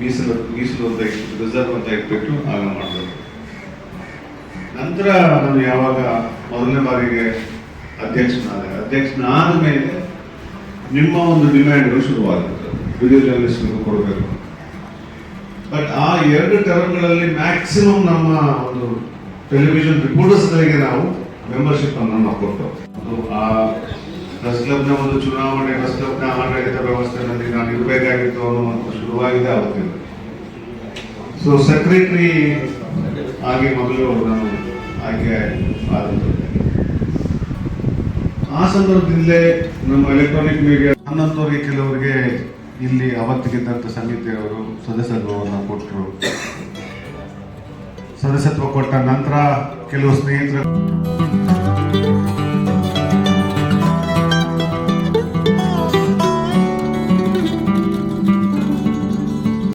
ಮೀಸಲು ಮೀಸಲು ಅಂತ ಇಟ್ಬಿಟ್ಟು ರಿಸರ್ವ್ ಅಂತ ಇಟ್ಬಿಟ್ಟು ಆಗ ಮಾಡಬೇಕು. ನಂತರ ನಾನು ಯಾವಾಗ ಮೊದಲನೇ ಬಾರಿಗೆ ಅಧ್ಯಕ್ಷನಾದೆ. ಅಧ್ಯಕ್ಷನಾದ ಮೇಲೆ ನಿಮ್ಮ ಒಂದು ಡಿಮ್ಯಾಂಡ್ಗಳು ಶುರುವಾಗುತ್ತೆ. ವಿಡಿಯೋ ಜರ್ನಲಿಸ್ಟ್ಗೂ ಕೊಡಬೇಕು. ಬಟ್ ಆ ಎರಡು ಟರ್ಮ್ಗಳಲ್ಲಿ ಮ್ಯಾಕ್ಸಿಮಮ್ ನಮ್ಮ ಒಂದು ಟೆಲಿವಿಷನ್ ರಿಪೋರ್ಟರ್ಸ್ಗಳಿಗೆ ನಾವು ಮೆಂಬರ್ಶಿಪ್ ಅನ್ನು ನಾವು ಕೊಟ್ಟು ಆ ಪ್ರೆಸ್ ಕ್ಲಬ್ನ ಒಂದು ಚುನಾವಣೆ, ಪ್ರೆಸ್ ಕ್ಲಬ್ನ ಆಡಳಿತ ವ್ಯವಸ್ಥೆಯಲ್ಲಿ ನಾನು ಇರಬೇಕಾಗಿತ್ತು ಅನ್ನೋ ಒಂದು ಶುರುವಾಗಿದೆ ಅವತ್ತಿನ. ಸೊ ಸೆಕ್ರೆಟರಿ ಆಗಿ ಮೊದಲು ನಾನು ಆಯ್ಕೆ ಆದಂತ ಆ ಸಂದರ್ಭದಿಂದಲೇ ನಮ್ಮ ಎಲೆಕ್ಟ್ರಾನಿಕ್ ಮೀಡಿಯಾ ನನ್ನಂತವರಿಗೆ ಕೆಲವರಿಗೆ ಇಲ್ಲಿ ಅವತ್ತಿಗಿದ್ದಂಥ ಸಮಿತಿಯವರು ಸದಸ್ಯತ್ವವನ್ನು ಕೊಟ್ಟರು. ಸದಸ್ಯತ್ವ ಕೊಟ್ಟ ನಂತರ ಕೆಲವು ಸ್ನೇಹಿತರು